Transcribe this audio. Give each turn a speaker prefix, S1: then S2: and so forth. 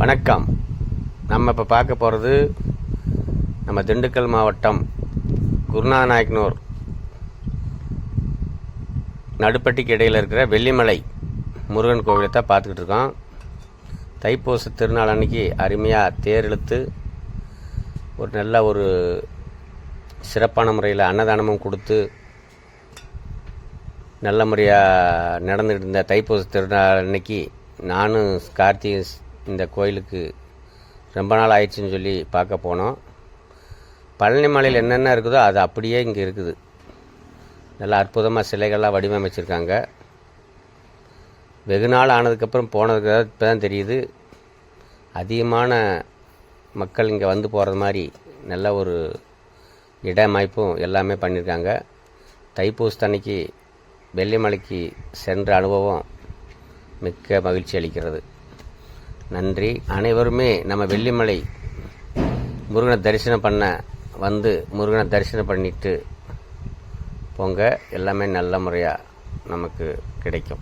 S1: வணக்கம். நம்ம இப்போ பார்க்க போகிறது நம்ம திண்டுக்கல் மாவட்டம் குருநாநாயக்கனூர் நடுப்பட்டிக்கு இடையில் இருக்கிற வெள்ளிமலை முருகன் கோவிலை தான் பார்த்துக்கிட்டு இருக்கோம். தைப்பூச திருநாள் அன்னைக்கு அருமையாக தேர் இழுத்து ஒரு நல்ல ஒரு சிறப்பான முறையில் அன்னதானமும் கொடுத்து நல்ல முறையாக நடந்துகிட்டு இருந்த தைப்பூச திருநாள் அன்னைக்கு நானும் கார்த்திகை இந்த கோயிலுக்கு ரொம்ப நாள் ஆயிடுச்சுன்னு சொல்லி பார்க்க போனோம். பழனி மலையில் என்னென்ன இருக்குதோ அது அப்படியே இங்கே இருக்குது. நல்லா அற்புதமாக சிலைகள்லாம் வடிவமைச்சிருக்காங்க. வெகு நாள் ஆனதுக்கப்புறம் போனதுக்கு இப்போ தான் தெரியுது. அதிகமான மக்கள் இங்கே வந்து போகிறது மாதிரி நல்ல ஒரு இடமைப்பும் எல்லாமே பண்ணியிருக்காங்க தைப்பூசத்தன்னைக்கு வெள்ளிமலைக்கு சென்ற அனுபவம் மிக்க மகிழ்ச்சி அளிக்கிறது. நன்றி. அனைவருமே நம்ம வெள்ளிமலை முருகனை தரிசனம் பண்ண வந்து முருகனை தரிசனம் பண்ணிட்டு போங்க. எல்லாமே நல்ல முறையாக நமக்கு கிடைக்கும்.